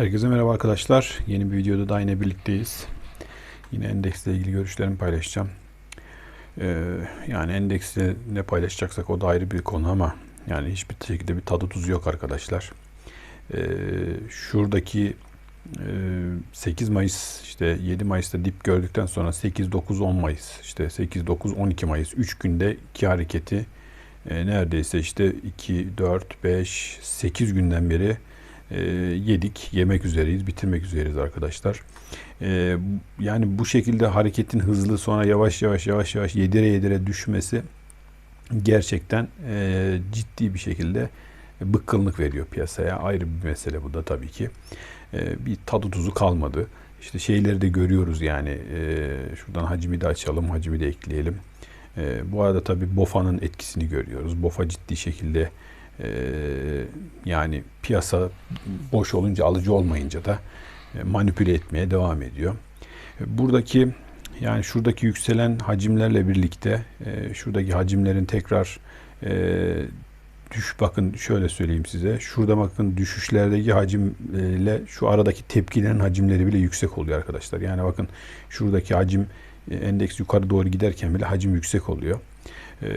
Herkese merhaba arkadaşlar. Yeni bir videoda daha yine birlikteyiz. Yine endeksle ilgili görüşlerimi paylaşacağım. Ee, yani endeksle ne paylaşacaksak o da ayrı bir konu ama yani hiçbir şekilde bir tadı tuzu yok arkadaşlar. Ee, şuradaki e, 8 Mayıs işte 7 Mayıs'ta dip gördükten sonra 8, 9, 10 Mayıs işte 8, 9, 12 Mayıs 3 günde ki hareketi e, neredeyse işte 2, 4, 5, 8 günden beri e, yedik, yemek üzereyiz, bitirmek üzereyiz arkadaşlar. E, yani bu şekilde hareketin hızlı sonra yavaş yavaş yavaş yavaş yedire yedire düşmesi gerçekten e, ciddi bir şekilde bıkkınlık veriyor piyasaya. Ayrı bir mesele bu da tabii ki. E, bir tadı tuzu kalmadı. İşte şeyleri de görüyoruz yani. E, şuradan hacmi de açalım, hacmi de ekleyelim. E, bu arada tabii BOFA'nın etkisini görüyoruz. BOFA ciddi şekilde e, yani piyasa boş olunca alıcı olmayınca da e, manipüle etmeye devam ediyor. Buradaki yani şuradaki yükselen hacimlerle birlikte e, şuradaki hacimlerin tekrar e, düş bakın şöyle söyleyeyim size. Şurada bakın düşüşlerdeki hacimle şu aradaki tepkilerin hacimleri bile yüksek oluyor arkadaşlar. Yani bakın şuradaki hacim endeks yukarı doğru giderken bile hacim yüksek oluyor. E,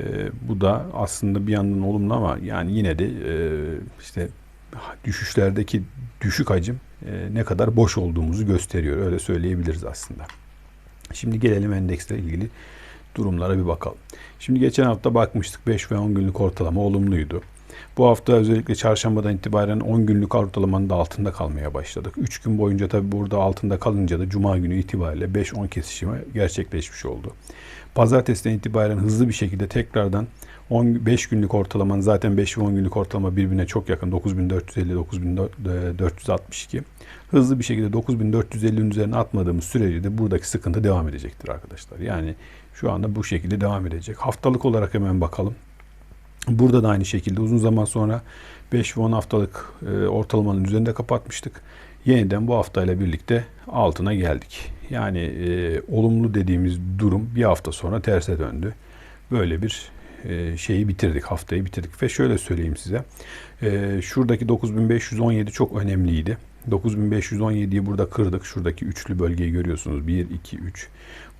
bu da aslında bir yandan olumlu ama yani yine de e, işte düşüşlerdeki düşük hacim e, ne kadar boş olduğumuzu gösteriyor. Öyle söyleyebiliriz aslında. Şimdi gelelim endeksle ilgili durumlara bir bakalım. Şimdi geçen hafta bakmıştık 5 ve 10 günlük ortalama olumluydu. Bu hafta özellikle çarşambadan itibaren 10 günlük ortalamanın da altında kalmaya başladık. 3 gün boyunca tabi burada altında kalınca da cuma günü itibariyle 5-10 kesişimi gerçekleşmiş oldu. Pazartesiden itibaren hızlı bir şekilde tekrardan 10, 5 günlük ortalamanın zaten 5 ve 10 günlük ortalama birbirine çok yakın 9450-9462. Hızlı bir şekilde 9450'nin üzerine atmadığımız sürece de buradaki sıkıntı devam edecektir arkadaşlar. Yani şu anda bu şekilde devam edecek. Haftalık olarak hemen bakalım. Burada da aynı şekilde uzun zaman sonra 5 ve 10 haftalık e, ortalamanın üzerinde kapatmıştık. Yeniden bu haftayla birlikte altına geldik. Yani e, olumlu dediğimiz durum bir hafta sonra terse döndü. Böyle bir e, şeyi bitirdik, haftayı bitirdik. Ve şöyle söyleyeyim size. E, şuradaki 9517 çok önemliydi. 9517'yi burada kırdık. Şuradaki üçlü bölgeyi görüyorsunuz. 1, 2, 3.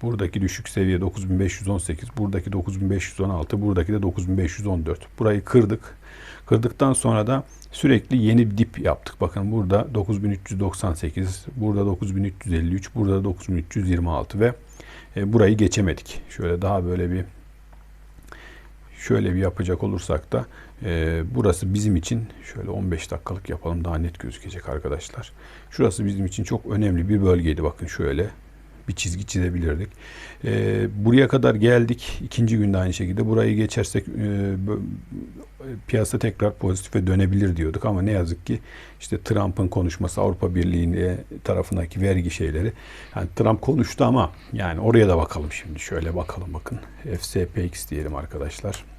Buradaki düşük seviye 9518. Buradaki 9516. Buradaki de 9514. Burayı kırdık. Kırdıktan sonra da sürekli yeni dip yaptık. Bakın burada 9398, burada 9353, burada 9326 ve e, burayı geçemedik. Şöyle daha böyle bir şöyle bir yapacak olursak da e, burası bizim için şöyle 15 dakikalık yapalım daha net gözükecek arkadaşlar. Şurası bizim için çok önemli bir bölgeydi. Bakın şöyle bir çizgi çizebilirdik. E, buraya kadar geldik. İkinci günde aynı şekilde. Burayı geçersek e, piyasa tekrar pozitife dönebilir diyorduk ama ne yazık ki işte Trump'ın konuşması Avrupa Birliği tarafındaki vergi şeyleri yani Trump konuştu ama yani oraya da bakalım şimdi şöyle bakalım bakın FSPX diyelim arkadaşlar.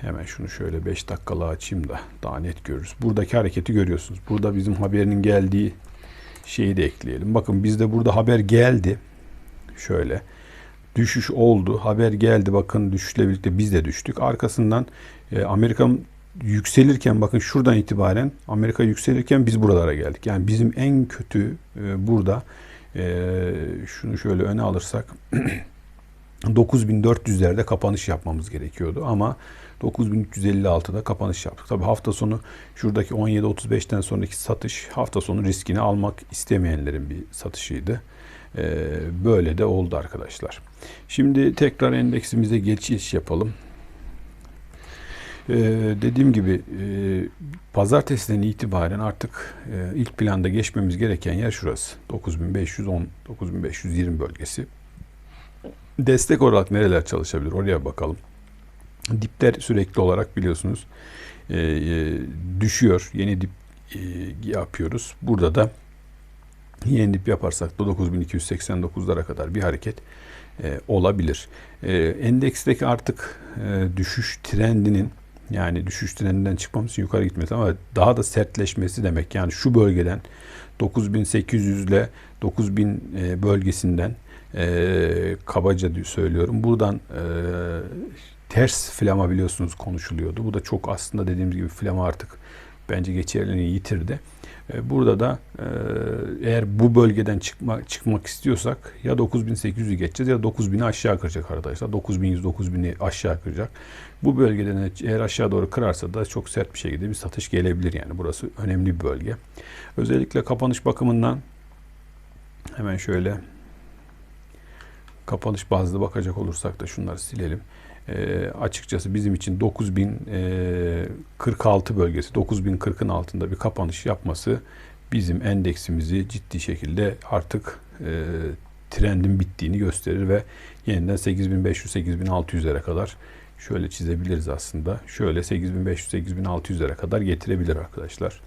Hemen şunu şöyle 5 dakikalığa açayım da daha net görürüz. Buradaki hareketi görüyorsunuz. Burada bizim haberinin geldiği şeyi de ekleyelim. Bakın bizde burada haber geldi. Şöyle düşüş oldu. Haber geldi. Bakın düşüşle birlikte biz de düştük. Arkasından e, Amerika yükselirken bakın şuradan itibaren Amerika yükselirken biz buralara geldik. Yani bizim en kötü e, burada e, şunu şöyle öne alırsak 9400'lerde kapanış yapmamız gerekiyordu ama 9356'da kapanış yaptık. Tabi hafta sonu şuradaki 17.35'ten sonraki satış hafta sonu riskini almak istemeyenlerin bir satışıydı. Ee, böyle de oldu arkadaşlar. Şimdi tekrar endeksimize geçiş yapalım. Ee, dediğim gibi e, pazartesiden itibaren artık e, ilk planda geçmemiz gereken yer şurası. 9510 9520 bölgesi. Destek olarak nereler çalışabilir? Oraya bakalım. Dipler sürekli olarak biliyorsunuz e, e, düşüyor. Yeni dip e, yapıyoruz. Burada da yeni dip yaparsak da 9289'lara kadar bir hareket e, olabilir. E, endeksteki artık e, düşüş trendinin yani düşüş trendinden çıkmamız için yukarı gitmesi ama daha da sertleşmesi demek. Yani şu bölgeden 9800 ile 9000 e, bölgesinden e, kabaca söylüyorum. Buradan e, ters flama biliyorsunuz konuşuluyordu. Bu da çok aslında dediğimiz gibi flama artık bence geçerliliğini yitirdi. E, Burada da e, eğer bu bölgeden çıkma, çıkmak istiyorsak ya 9800'ü geçeceğiz ya 9000'i aşağı kıracak arkadaşlar. 9100 9000'i aşağı kıracak. Bu bölgeden eğer aşağı doğru kırarsa da çok sert bir şekilde bir satış gelebilir yani. Burası önemli bir bölge. Özellikle kapanış bakımından hemen şöyle kapanış bazlı bakacak olursak da şunları silelim. E, açıkçası bizim için 9046 bölgesi 9040'ın altında bir kapanış yapması bizim endeksimizi ciddi şekilde artık e, trendin bittiğini gösterir ve yeniden 8500-8600'lere kadar şöyle çizebiliriz aslında. Şöyle 8500-8600'lere kadar getirebilir arkadaşlar.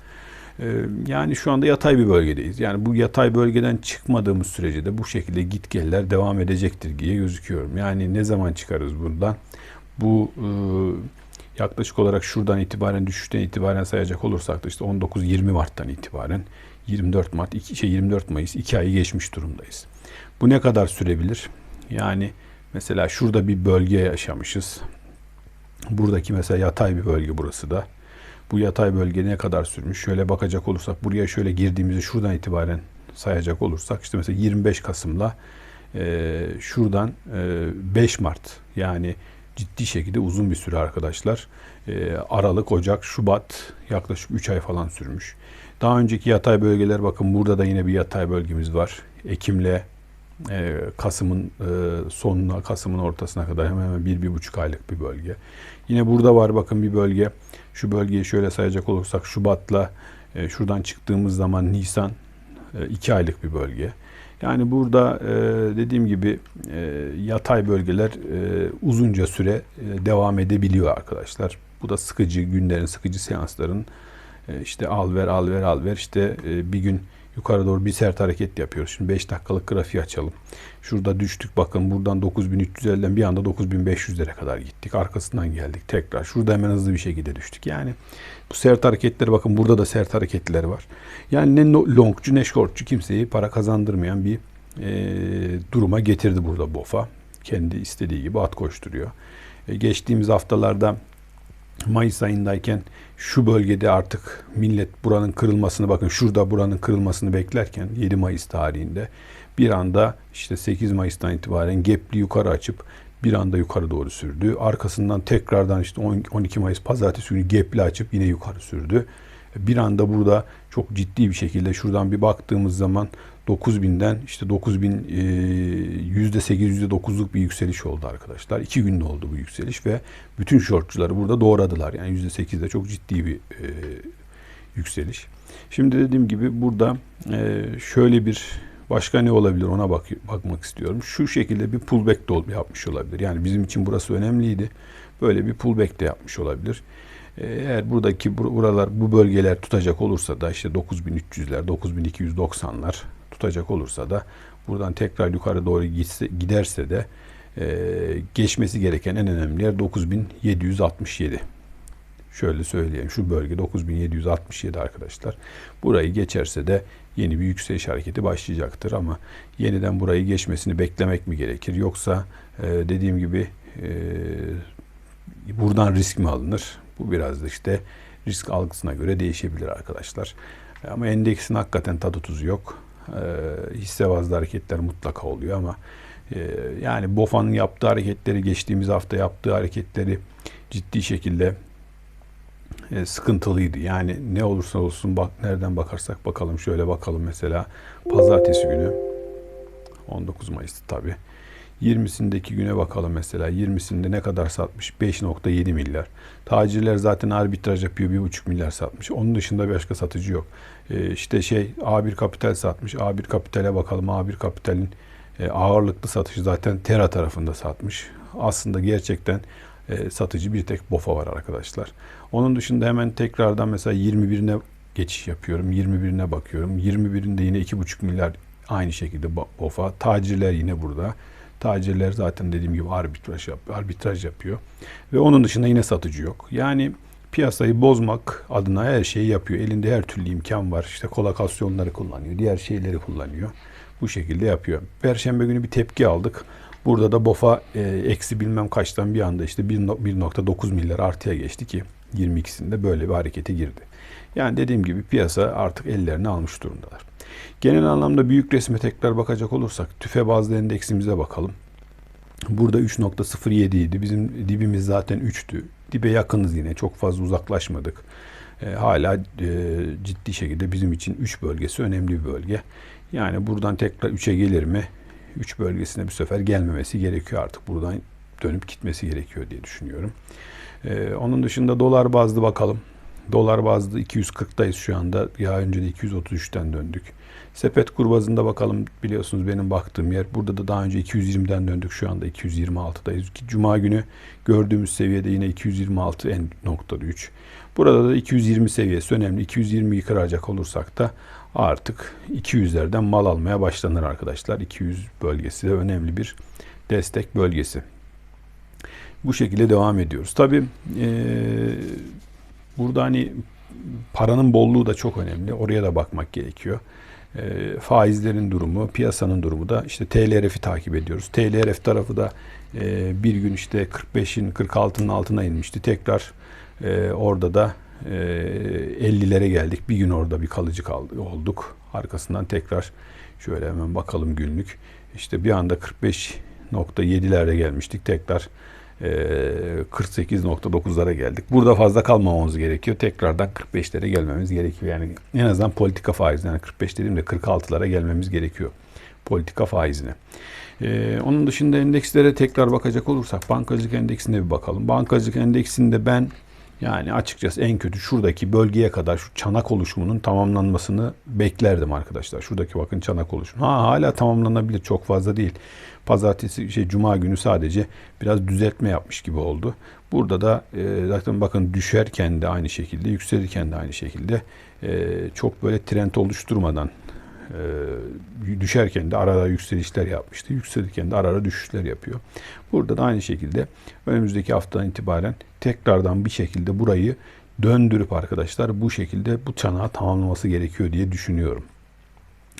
Ee, Yani şu anda yatay bir bölgedeyiz. Yani bu yatay bölgeden çıkmadığımız sürece de bu şekilde git geller devam edecektir diye gözüküyorum. Yani ne zaman çıkarız buradan? Bu e, yaklaşık olarak şuradan itibaren düşüşten itibaren sayacak olursak da işte 19-20 Mart'tan itibaren 24 Mart, iki, şey 24 Mayıs 2 ayı geçmiş durumdayız. Bu ne kadar sürebilir? Yani mesela şurada bir bölge yaşamışız. Buradaki mesela yatay bir bölge burası da. Bu yatay bölge ne kadar sürmüş? Şöyle bakacak olursak buraya şöyle girdiğimizde şuradan itibaren sayacak olursak işte mesela 25 Kasım'la e, şuradan e, 5 Mart yani ciddi şekilde uzun bir süre arkadaşlar. E, Aralık, Ocak, Şubat yaklaşık 3 ay falan sürmüş. Daha önceki yatay bölgeler bakın burada da yine bir yatay bölgemiz var. Ekim'le e, Kasım'ın e, sonuna, Kasım'ın ortasına kadar hemen hemen bir, bir buçuk aylık bir bölge. Yine burada var bakın bir bölge. Şu bölgeyi şöyle sayacak olursak Şubat'la e, şuradan çıktığımız zaman Nisan e, iki aylık bir bölge. Yani burada dediğim gibi yatay bölgeler uzunca süre devam edebiliyor arkadaşlar. Bu da sıkıcı günlerin, sıkıcı seansların işte al ver al ver al ver işte bir gün yukarı doğru bir sert hareket yapıyoruz. Şimdi 5 dakikalık grafiği açalım. Şurada düştük bakın buradan 9350'den bir anda 9500'lere kadar gittik. Arkasından geldik tekrar. Şurada hemen hızlı bir şekilde düştük. Yani bu sert hareketler bakın burada da sert hareketler var. Yani ne longcu ne shortcu kimseyi para kazandırmayan bir e, duruma getirdi burada BOFA. Kendi istediği gibi at koşturuyor. E, geçtiğimiz haftalarda Mayıs ayındayken şu bölgede artık millet buranın kırılmasını bakın şurada buranın kırılmasını beklerken 7 Mayıs tarihinde bir anda işte 8 Mayıs'tan itibaren gapli yukarı açıp bir anda yukarı doğru sürdü. Arkasından tekrardan işte 12 Mayıs pazartesi günü gapli açıp yine yukarı sürdü. Bir anda burada çok ciddi bir şekilde şuradan bir baktığımız zaman 9000'den işte 9000 e, %8 %9'luk bir yükseliş oldu arkadaşlar. İki günde oldu bu yükseliş ve bütün shortçuları burada doğradılar. Yani %8'de çok ciddi bir e, yükseliş. Şimdi dediğim gibi burada e, şöyle bir başka ne olabilir ona bak, bakmak istiyorum. Şu şekilde bir pullback de yapmış olabilir. Yani bizim için burası önemliydi. Böyle bir pullback de yapmış olabilir. Eğer buradaki buralar bu bölgeler tutacak olursa da işte 9300'ler 9290'lar tutacak olursa da buradan tekrar yukarı doğru gitse, giderse de e, geçmesi gereken en önemli yer 9767. Şöyle söyleyeyim şu bölge 9767 arkadaşlar. Burayı geçerse de yeni bir yükseliş hareketi başlayacaktır ama yeniden burayı geçmesini beklemek mi gerekir yoksa e, dediğim gibi e, buradan risk mi alınır? Bu biraz da işte risk algısına göre değişebilir arkadaşlar. Ama endeksin hakikaten tadı tuzu yok. E, hisse bazlı hareketler mutlaka oluyor ama e, yani BOFA'nın yaptığı hareketleri geçtiğimiz hafta yaptığı hareketleri ciddi şekilde e, sıkıntılıydı. Yani ne olursa olsun bak nereden bakarsak bakalım şöyle bakalım mesela pazartesi günü 19 Mayıs tabi 20'sindeki güne bakalım mesela. 20'sinde ne kadar satmış? 5.7 milyar. Tacirler zaten arbitraj yapıyor. 1.5 milyar satmış. Onun dışında başka satıcı yok. Ee, işte şey A1 Kapital satmış. A1 Kapital'e bakalım. A1 Kapital'in e, ağırlıklı satışı zaten Tera tarafında satmış. Aslında gerçekten e, satıcı bir tek BOFA var arkadaşlar. Onun dışında hemen tekrardan mesela 21'ine geçiş yapıyorum. 21'ine bakıyorum. 21'inde yine 2.5 milyar aynı şekilde BOFA. Tacirler yine burada. Tacirler zaten dediğim gibi arbitraj, yap, arbitraj yapıyor. Ve onun dışında yine satıcı yok. Yani piyasayı bozmak adına her şeyi yapıyor. Elinde her türlü imkan var. İşte kolokasyonları kullanıyor. Diğer şeyleri kullanıyor. Bu şekilde yapıyor. Perşembe günü bir tepki aldık. Burada da BOFA e, eksi bilmem kaçtan bir anda işte 1.9 milyar artıya geçti ki 22'sinde böyle bir harekete girdi. Yani dediğim gibi piyasa artık ellerini almış durumdalar. Genel anlamda büyük resme tekrar bakacak olursak tüfe bazlı endeksimize bakalım. Burada 3.07 idi. Bizim dibimiz zaten 3'tü. Dibe yakınız yine. Çok fazla uzaklaşmadık. E, hala e, ciddi şekilde bizim için 3 bölgesi önemli bir bölge. Yani buradan tekrar 3'e gelir mi? 3 bölgesine bir sefer gelmemesi gerekiyor artık. Buradan dönüp gitmesi gerekiyor diye düşünüyorum. E, onun dışında dolar bazlı bakalım. Dolar bazlı 240'dayız şu anda. Ya önce de 233'ten döndük. Sepet kur bazında bakalım biliyorsunuz benim baktığım yer. Burada da daha önce 220'den döndük şu anda 226'dayız. Cuma günü gördüğümüz seviyede yine 226 en noktada 3. Burada da 220 seviyesi önemli. 220'yi kıracak olursak da artık 200'lerden mal almaya başlanır arkadaşlar. 200 bölgesi de önemli bir destek bölgesi. Bu şekilde devam ediyoruz. Tabi ee, burada hani paranın bolluğu da çok önemli. Oraya da bakmak gerekiyor. E, faizlerin durumu, piyasanın durumu da işte TLRF'i takip ediyoruz. TLRF tarafı da e, bir gün işte 45'in 46'nın altına inmişti. Tekrar e, orada da e, 50'lere geldik. Bir gün orada bir kalıcı kaldı, olduk. Arkasından tekrar şöyle hemen bakalım günlük. İşte bir anda 45.7'lere gelmiştik. Tekrar 48.9'lara ee, geldik. Burada fazla kalmamamız gerekiyor. Tekrardan 45'lere gelmemiz gerekiyor. Yani en azından politika faizi yani 45 dediğimde 46'lara gelmemiz gerekiyor. Politika faizine. Ee, onun dışında endekslere tekrar bakacak olursak bankacılık endeksine bir bakalım. Bankacılık endeksinde ben yani açıkçası en kötü şuradaki bölgeye kadar şu çanak oluşumunun tamamlanmasını beklerdim arkadaşlar. Şuradaki bakın çanak oluşumu. Ha hala tamamlanabilir çok fazla değil. Pazartesi şey cuma günü sadece biraz düzeltme yapmış gibi oldu. Burada da e, zaten bakın düşerken de aynı şekilde, yükselirken de aynı şekilde e, çok böyle trend oluşturmadan e, düşerken de arada yükselişler yapmıştı. Yükselirken de arada düşüşler yapıyor. Burada da aynı şekilde önümüzdeki haftadan itibaren tekrardan bir şekilde burayı döndürüp arkadaşlar bu şekilde bu çanağı tamamlaması gerekiyor diye düşünüyorum.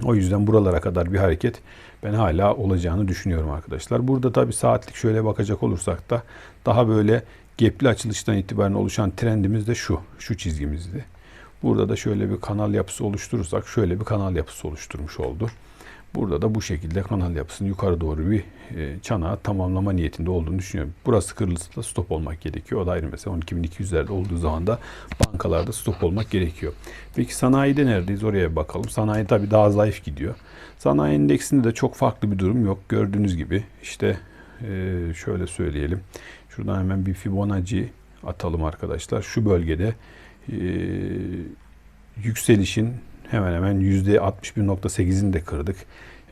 O yüzden buralara kadar bir hareket ben hala olacağını düşünüyorum arkadaşlar. Burada tabi saatlik şöyle bakacak olursak da daha böyle gepli açılıştan itibaren oluşan trendimiz de şu. Şu çizgimizdi. Burada da şöyle bir kanal yapısı oluşturursak şöyle bir kanal yapısı oluşturmuş oldu. Burada da bu şekilde kanal yapısını yukarı doğru bir e, çanağı tamamlama niyetinde olduğunu düşünüyorum. Burası kırılırsa da stop olmak gerekiyor. O da ayrı mesela 12.200'lerde olduğu zaman da bankalarda stop olmak gerekiyor. Peki sanayide neredeyiz? Oraya bir bakalım. Sanayi tabii daha zayıf gidiyor. Sanayi endeksinde de çok farklı bir durum yok. Gördüğünüz gibi işte e, şöyle söyleyelim. Şuradan hemen bir Fibonacci atalım arkadaşlar. Şu bölgede e, yükselişin hemen hemen %61.8'ini de kırdık.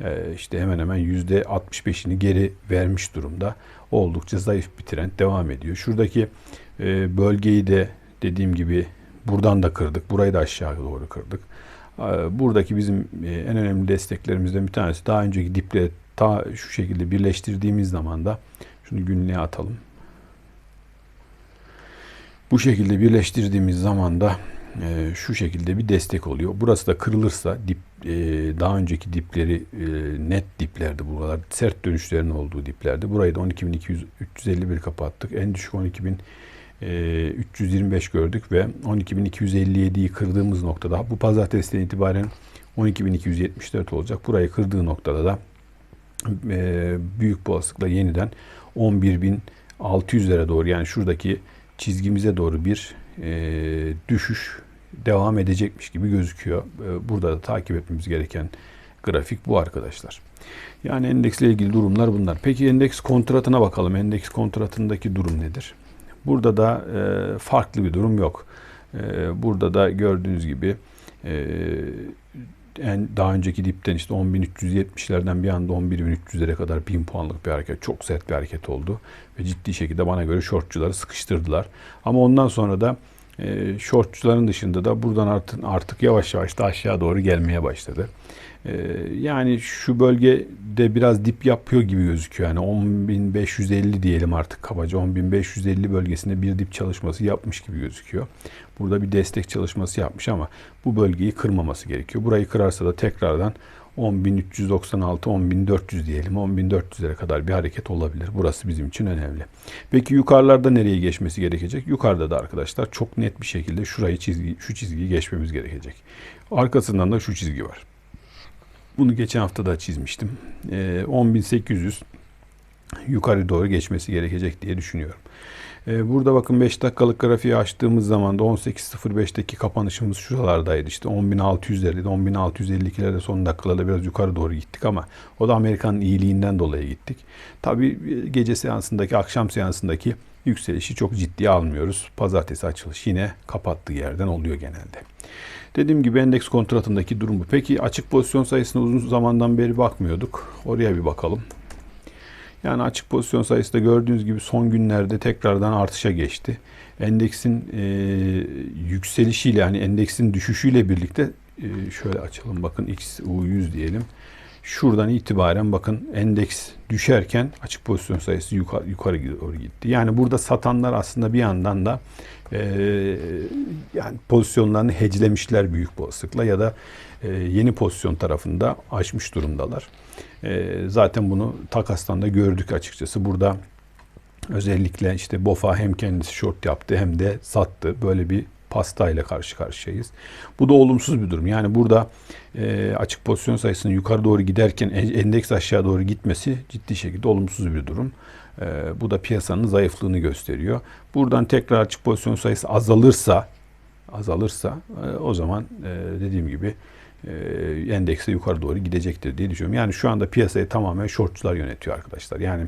Ee, işte hemen hemen %65'ini geri vermiş durumda. Oldukça zayıf bir trend devam ediyor. Şuradaki e, bölgeyi de dediğim gibi buradan da kırdık. Burayı da aşağı doğru kırdık. Ee, buradaki bizim e, en önemli desteklerimizden bir tanesi daha önceki diple ta şu şekilde birleştirdiğimiz zaman da şunu günlüğe atalım. Bu şekilde birleştirdiğimiz zaman da e, şu şekilde bir destek oluyor. Burası da kırılırsa dip e, daha önceki dipleri e, net diplerdi buralar. Sert dönüşlerin olduğu diplerdi. Burayı da 12.351 kapattık. En düşük 12.325 e, gördük ve 12.257'yi kırdığımız noktada bu pazartesiden itibaren 12.274 olacak. Burayı kırdığı noktada da e, büyük olasılıkla yeniden 11.600'lere doğru yani şuradaki çizgimize doğru bir e, düşüş devam edecekmiş gibi gözüküyor. E, burada da takip etmemiz gereken grafik bu arkadaşlar. Yani endeksle ilgili durumlar bunlar. Peki endeks kontratına bakalım. Endeks kontratındaki durum nedir? Burada da e, farklı bir durum yok. E, burada da gördüğünüz gibi e, en daha önceki dipten işte 10.370'lerden bir anda 11.300'lere kadar 1000 puanlık bir hareket. Çok sert bir hareket oldu. Ve ciddi şekilde bana göre shortçuları sıkıştırdılar. Ama ondan sonra da e, shortçuların dışında da buradan artık, artık yavaş yavaş da aşağı doğru gelmeye başladı. E, yani şu bölgede biraz dip yapıyor gibi gözüküyor. Yani 10.550 diyelim artık kabaca 10.550 bölgesinde bir dip çalışması yapmış gibi gözüküyor. Burada bir destek çalışması yapmış ama bu bölgeyi kırmaması gerekiyor. Burayı kırarsa da tekrardan 10.396, 10.400 diyelim. 10.400'lere kadar bir hareket olabilir. Burası bizim için önemli. Peki yukarılarda nereye geçmesi gerekecek? Yukarıda da arkadaşlar çok net bir şekilde şurayı çizgi, şu çizgiyi geçmemiz gerekecek. Arkasından da şu çizgi var. Bunu geçen hafta da çizmiştim. Ee, 10.800 yukarı doğru geçmesi gerekecek diye düşünüyorum. Ee, burada bakın 5 dakikalık grafiği açtığımız zaman da 18.05'teki kapanışımız şuralardaydı. İşte 10.600'lerde 10.652'lerde son dakikalarda biraz yukarı doğru gittik ama o da Amerika'nın iyiliğinden dolayı gittik. Tabii gece seansındaki, akşam seansındaki yükselişi çok ciddiye almıyoruz. Pazartesi açılış yine kapattığı yerden oluyor genelde. Dediğim gibi endeks kontratındaki durum bu. Peki açık pozisyon sayısına uzun zamandan beri bakmıyorduk. Oraya bir bakalım. Yani açık pozisyon sayısı da gördüğünüz gibi son günlerde tekrardan artışa geçti. Endeksin e, yükselişiyle yani endeksin düşüşüyle birlikte e, şöyle açalım bakın XU100 diyelim. Şuradan itibaren bakın endeks düşerken açık pozisyon sayısı yukarı, yukarı doğru gitti. Yani burada satanlar aslında bir yandan da e, yani pozisyonlarını heclemişler büyük olasılıkla ya da e, yeni pozisyon tarafında açmış durumdalar. E, zaten bunu takastan da gördük açıkçası. Burada özellikle işte BOFA hem kendisi short yaptı hem de sattı. Böyle bir pastayla karşı karşıyayız. Bu da olumsuz bir durum. Yani burada e, açık pozisyon sayısının yukarı doğru giderken endeks aşağı doğru gitmesi ciddi şekilde olumsuz bir durum. E, bu da piyasanın zayıflığını gösteriyor. Buradan tekrar açık pozisyon sayısı azalırsa azalırsa e, o zaman e, dediğim gibi e, endekse yukarı doğru gidecektir diye düşünüyorum. Yani şu anda piyasayı tamamen shortçular yönetiyor arkadaşlar. Yani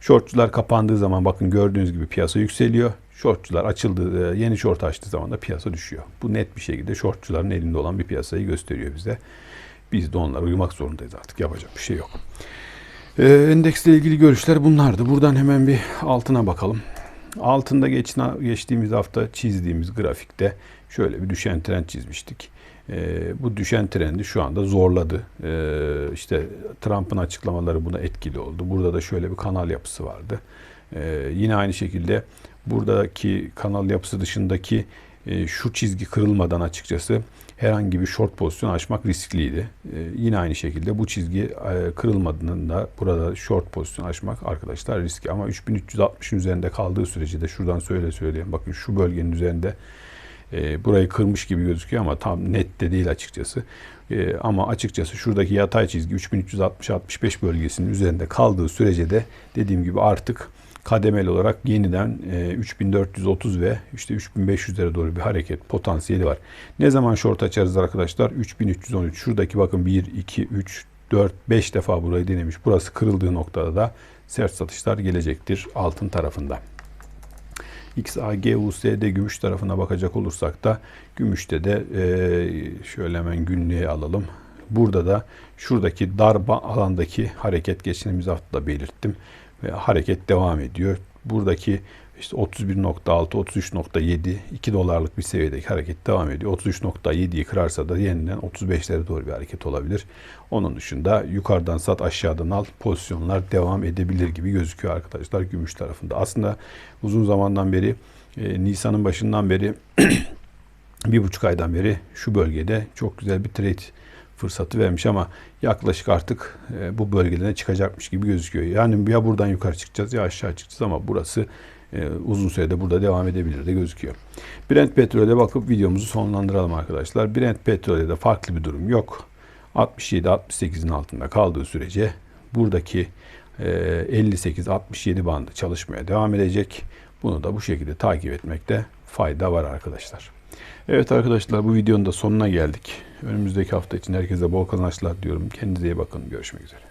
shortçular kapandığı zaman bakın gördüğünüz gibi piyasa yükseliyor. Shortçular açıldığı, e, yeni short açtığı zaman da piyasa düşüyor. Bu net bir şekilde shortçuların elinde olan bir piyasayı gösteriyor bize. Biz de onlara uymak zorundayız artık. Yapacak bir şey yok. Ee, endeksle ilgili görüşler bunlardı. Buradan hemen bir altına bakalım. Altında geçtiğimiz hafta çizdiğimiz grafikte şöyle bir düşen trend çizmiştik. E, bu düşen trendi şu anda zorladı. E, işte Trump'ın açıklamaları buna etkili oldu. Burada da şöyle bir kanal yapısı vardı. E, yine aynı şekilde buradaki kanal yapısı dışındaki e, şu çizgi kırılmadan açıkçası herhangi bir short pozisyon açmak riskliydi. E, yine aynı şekilde bu çizgi e, kırılmadığında burada short pozisyon açmak arkadaşlar riski. Ama 3360'ın üzerinde kaldığı sürece de şuradan söyle söyleyeyim. Bakın şu bölgenin üzerinde e, burayı kırmış gibi gözüküyor ama tam net de değil açıkçası. E, ama açıkçası şuradaki yatay çizgi 3360-65 bölgesinin üzerinde kaldığı sürece de dediğim gibi artık kademeli olarak yeniden e, 3430 ve işte 3500'lere doğru bir hareket potansiyeli var. Ne zaman short açarız arkadaşlar? 3313. Şuradaki bakın 1, 2, 3, 4, 5 defa burayı denemiş. Burası kırıldığı noktada da sert satışlar gelecektir altın tarafında. XAGUS'de gümüş tarafına bakacak olursak da gümüşte de e, şöyle hemen günlüğe alalım. Burada da şuradaki darba alandaki hareket geçtiğimiz hafta belirttim ve hareket devam ediyor. Buradaki işte 31.6, 33.7, 2 dolarlık bir seviyedeki hareket devam ediyor. 33.7'yi kırarsa da yeniden 35'lere doğru bir hareket olabilir. Onun dışında yukarıdan sat aşağıdan al pozisyonlar devam edebilir gibi gözüküyor arkadaşlar gümüş tarafında. Aslında uzun zamandan beri e, Nisan'ın başından beri bir buçuk aydan beri şu bölgede çok güzel bir trade fırsatı vermiş ama yaklaşık artık e, bu bölgelere çıkacakmış gibi gözüküyor. Yani ya buradan yukarı çıkacağız ya aşağı çıkacağız ama burası e, uzun sürede burada devam edebilir de gözüküyor. Brent petrole bakıp videomuzu sonlandıralım arkadaşlar. Brent petrolde de farklı bir durum yok. 67-68'in altında kaldığı sürece buradaki e, 58-67 bandı çalışmaya devam edecek. Bunu da bu şekilde takip etmekte fayda var arkadaşlar. Evet arkadaşlar bu videonun da sonuna geldik. Önümüzdeki hafta için herkese bol kazançlar diyorum. Kendinize iyi bakın. Görüşmek üzere.